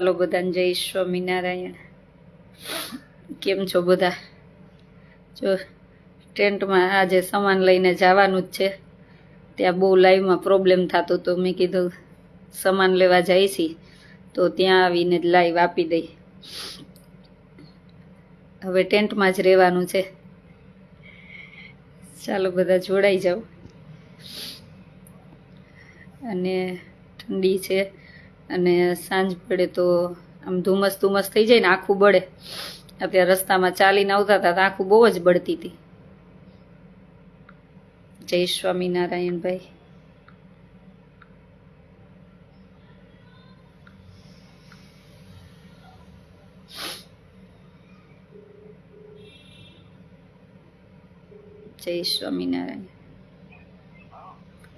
ચાલો બધાને જય સ્વામિનારાયણ. કેમ છો બધા? જો, ટેન્ટમાં આજે સામાન લઈને જવાનું જ છે. ત્યાં બહુ લાઈવમાં પ્રોબ્લેમ થતો તો મેં કીધું સામાન લેવા જાય છી, તો ત્યાં આવીને જ લાઈવ આપી દઈ. હવે ટેન્ટમાં જ રહેવાનું છે. ચાલો બધા જોડાઈ જાઓ. અને ઠંડી છે. અને સાંજ પડે તો આમ ધુમ્મસ ધુમ્મસ થઈ જાય ને આખું બળે. અત્યારે રસ્તામાં ચાલીને આવતા હતા આખું બહુ જ બળતી હતી. જય સ્વામિનારાયણભાઈ. જય સ્વામિનારાયણ.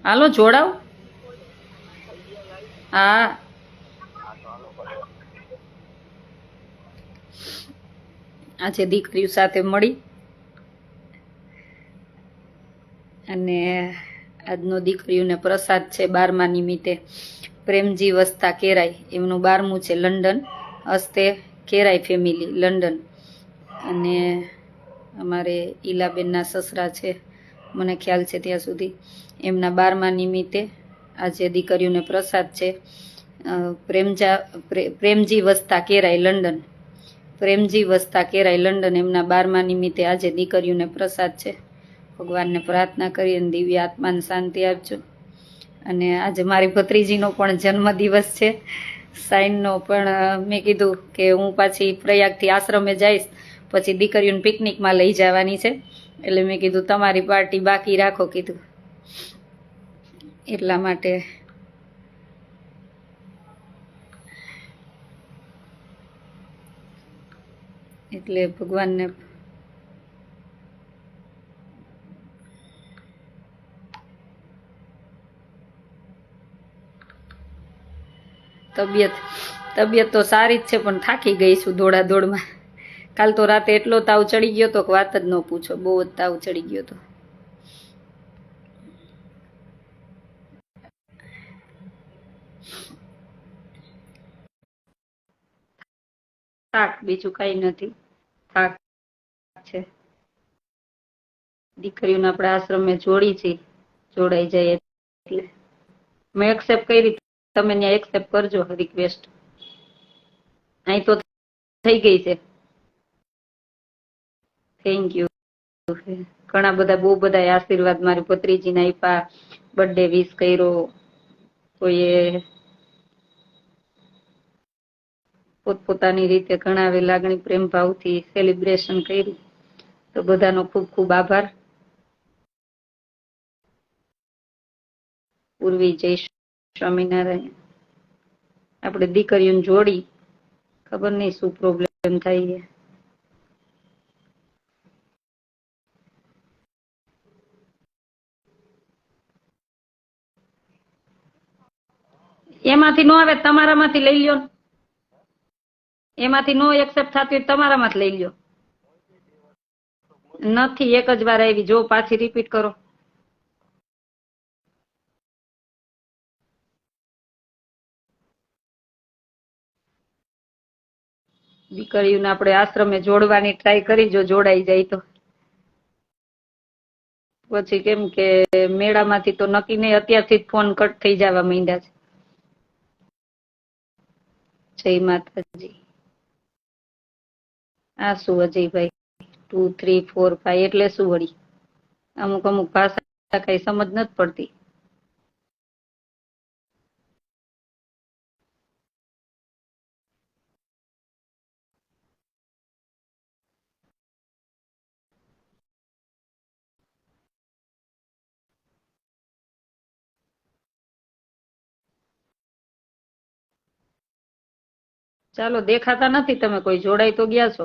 હાલો જોડાવ હા. આજે દીકરીઓ સાથે મળી. અને આજનો દીકરીઓને પ્રસાદ છે બારમા નિમિત્તે. પ્રેમજી વસતા કેરાય એમનું બારમું છે લંડન. હસ્તે કેરાય ફેમિલી, લંડન. અને અમારે ઈલાબેનના સસરા છે, મને ખ્યાલ છે ત્યાં સુધી. એમના બારમા નિમિત્તે આજે દીકરીઓને પ્રસાદ છે. પ્રેમજા પ્રેમજી વસતા કેરાય લંડન. પ્રેમજી વસતા કેરાય લંડન એમના બારમા નિમિત્તે આજે દીકરીઓને પ્રસાદ છે. ભગવાનને પ્રાર્થના કરી અને દિવ્ય આત્માને શાંતિ આપજો. અને આજે મારી ભત્રીજીનો પણ જન્મદિવસ છે. સાઈનનો પણ મેં કીધું કે હું પાછી પ્રયાગથી આશ્રમે જઈશ, પછી દીકરીઓને પિકનિકમાં લઈ જવાની છે. એટલે મેં કીધું, તમારી પાર્ટી બાકી રાખો, કીધું. એટલા માટે એટલે ભગવાનને તબિયત તબિયત તો સારી જ છે, પણ થાકી ગઈ છું દોડા દોડમાં કાલ તો રાતે એટલો તાવ ચડી ગયો તો વાત જ ન પૂછો, બહુ જ તાવ ચડી ગયો તો. થાક બીજું કઈ નથી. થાક છે. દીકરીઓને આપણે આશ્રમે જોડી છે, જોડાઈ જાય એટલે. મેં એક્સેપ્ટ કરી, તમે ત્યાં એક્સેપ્ટ કરજો રિક્વેસ્ટ અહીં તો થઈ ગઈ છે. થેન્ક યુ ઘણા બધા, બહુ બધા આશીર્વાદ મારી ભત્રીજીને આપ્યા બર્થડે વિશ કર્યો કોઈએ પોતપોતાની રીતે ઘણા લાગણી પ્રેમ ભાવથી સેલિબ્રેશન કર્યું તો બધાનો ખૂબ ખૂબ આભાર. પૂર્વી જય સ્વામિનારાયણ. આપણે દીકરીઓને જોડી ખબર નહીં શું પ્રોબ્લેમ થાય છે. એમાંથી નો આવે, તમારામાંથી લઈ લ્યો. એમાંથી નો એક્સેપ્ટ થતી હોય તમારા માં લઈ લ્યો. નથી, એક જ વાર આવી. જો પાછી રિપીટ કરો. દીકરીઓને આપણે આશ્રમે જોડવાની ટ્રાય કરી, જો જોડાઈ જાય તો. પછી કેમ કે મેળામાંથી તો નક્કી નહીં, અત્યારથી જ ફોન કટ થઈ જવા માંડ્યા છે. જય માતાજી. આ શું અજયભાઈ? ટુ થ્રી ફોર ફાઈવ એટલે શું વળી? અમુક અમુક ભાષા કઈ સમજ નથી પડતી. ચાલો દેખાતા નથી તમે કોઈ, જોડાઈ તો ગયા છો.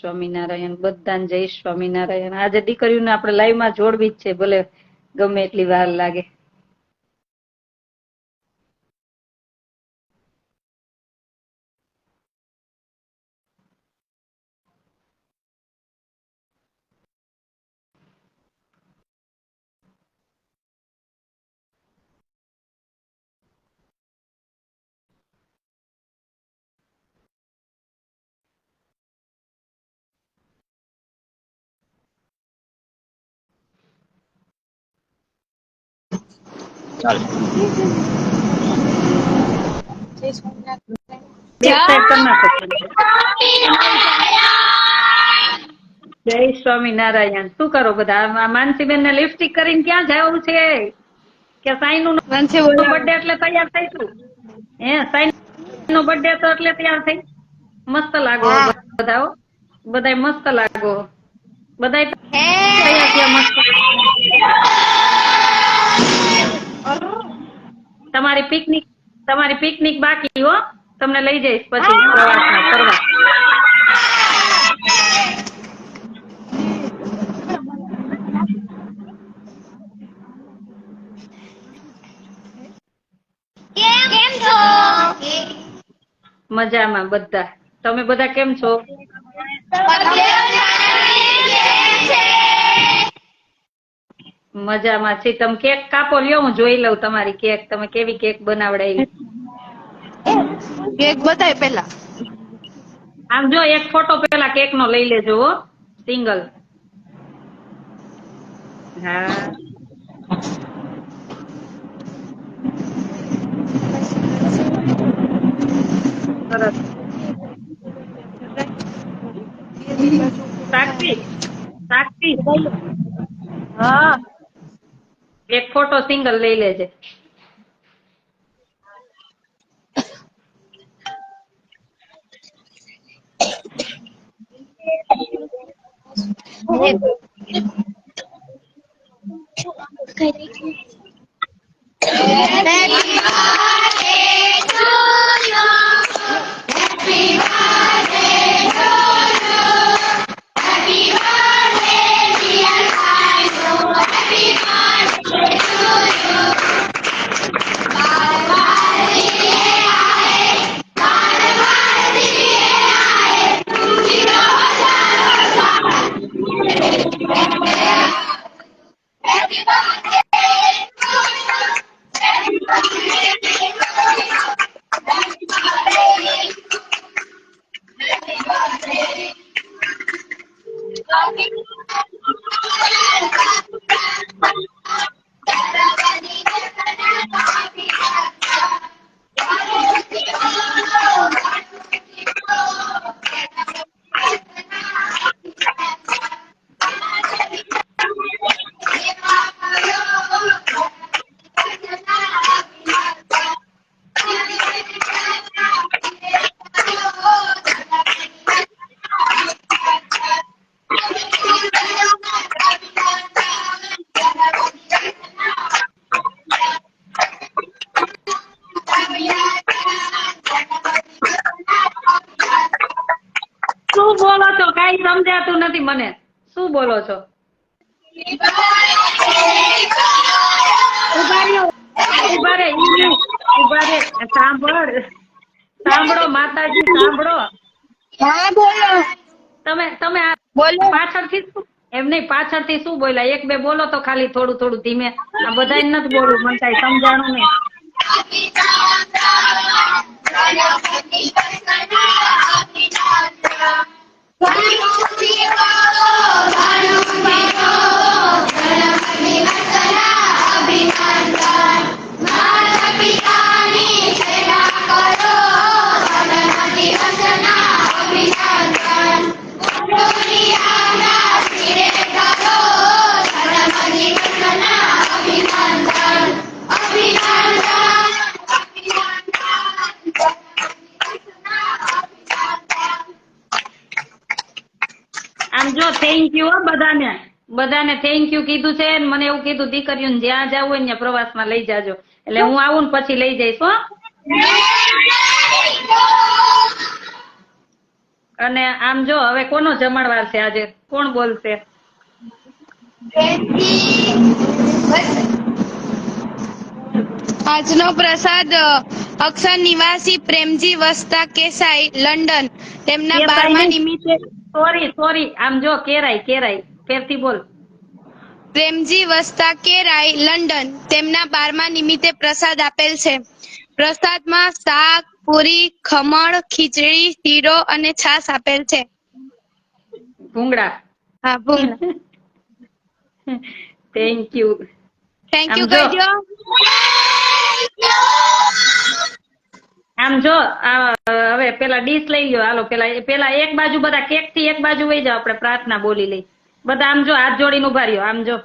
સ્વામિનારાયણ, બધાને જય સ્વામિનારાયણ. આજે દીકરીઓને આપણે લાઈવમાં જોડવી જ છે, ભલે ગમે એટલી વાર લાગે. ચાલો. જય સ્વામિનારાયણ. શું કરો બધા? આ માનસીબેન ને લિપસ્ટિક કરીને ક્યાં જવું છે? કે સાઈ નું બર્થડે એટલે તૈયાર થઈશું હે સાઈ નો બર્થડે તો એટલે તૈયાર થઈ. મસ્ત લાગો બધા બધા મસ્ત લાગો. બધા મસ્ત. તમારી પિકનિક તમારી પિકનિક બાકી હો. તમને લઈ જઈશ પછી પ્રવાસમાં ફરવા. મજામાં બધા. તમે બધા કેમ છો? મજામાં છે. તમે કેક કાપો લ્યો હું જોઈ લઉં તમારી કેક. તમે કેવી કેક બનાવડાવી કેક બતાય પેલા આમ જો એક ફોટો પેલા કેક નો લઈ લેજો હો. સિંગલ. હા. સરસ. સાક્ષી સાક્ષી હા. એક ફોટો સિંગલ લઈ લેજે. શું બોલો છો? કઈ સમજાતું નથી મને. શું બોલો છો? સાંભળ. સાંભળો માતાજી સાંભળો. હા બોલો. તમે તમે બોલો. પાછળથી શું? એમ નહીં પાછળથી શું બોલ્યા? એક બે બોલો તો ખાલી થોડું થોડું ધીમે. આ બધા નથી બોલવું મને કઈ સમજાણું નહીં. Vamos, Diego! Vamos, Diego! બધાને થેન્ક યુ કીધું છે ને મને એવું કીધું દીકરીઓને જ્યાં જવું હોય ત્યાં પ્રવાસમાં લઈ જાજો. એટલે હું આવું ને પછી લઈ જઈશ હો. અને આમ જો હવે કોનો જમણવાર છે આજે? કોણ બોલશે? આજનો પ્રસાદ અક્ષર નિવાસી પ્રેમજી વસ્તા કેસાઈ લંડન. તેમના બારમા નિમિત્તે સોરી સોરી આમ જો કેરાય કેરાય ફેરથી બોલ. પ્રેમજી વસ્તા કેરાઈ લંડન? તેમના બારમા નિમિત્તે પ્રસાદ આપેલ છે. પ્રસાદમાં શાક પૂરી ખમણ ખીચડી શીરો અને છાશ આપેલ છે. ભૂંગળા. હા ભૂંગળા. થેન્ક યુ થેન્ક યુ આમ આમ જો હવે પેલા ડીશ લઈ ગયો હાલો પેલા પેલા એક બાજુ બધા કેકથી એક બાજુ વહી જાવ આપણે પ્રાર્થના બોલી લઈ. બધા આમ જો હાથ જોડીને ઊભા રહ્યો આમ જો.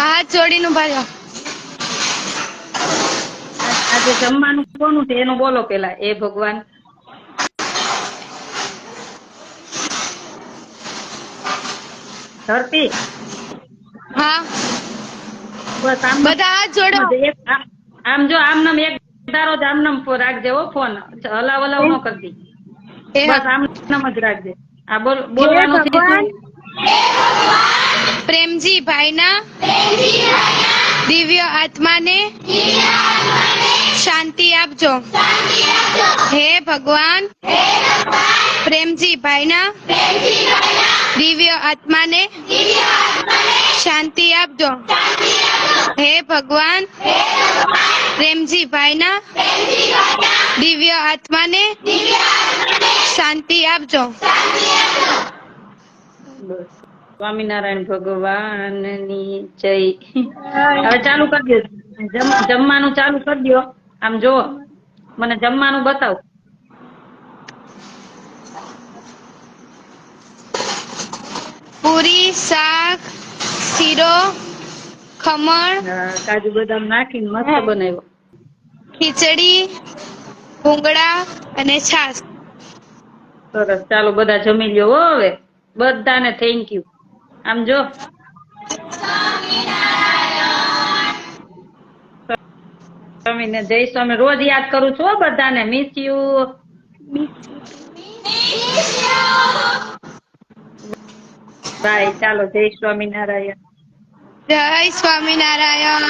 હાથ જોડીને ઊભા રહ્યો. આજે જમવાનું કોનું છે એનું બોલો પેલા એ ભગવાન. ધરતી? હા. બસ આમ બધા હાથ જોડો. આમ જો આમ નમ એક જ આમ નમ રાખજે હો ફોન. હલાવ હલાવ ન કરતી. બસ આમ નમ જ રાખજે. આ બોલ બોલવાનું? પ્રેમજી ભાઈના દિવ્ય આત્માને શાંતિ આપજો હે ભગવાન પ્રેમજી ભાઈના દિવ્ય આત્માને શાંતિ આપજો હે ભગવાન પ્રેમજી ભાઈના દિવ્ય આત્માને શાંતિ આપજો બસ. સ્વામિનારાયણ ભગવાનની જય. હવે ચાલુ કરી દો જમવાનું ચાલુ કરી દો આમ જો મને જમવાનું બતાવ. પૂરી શાક શીરો ખમણ કાજુ બદામ નાખીને મસ્ત બનાવ્યો. ખીચડી ભૂંગળા અને છાશ. સરસ. ચાલો બધા જમી લ્યો હો હવે. બધાને થેન્ક યુ આમ જો. સ્વામીને જય સ્વામી. રોજ યાદ કરું છું બધાને. મિસ યુ બાય ચાલો, જય સ્વામિનારાયણ. જય સ્વામિનારાયણ.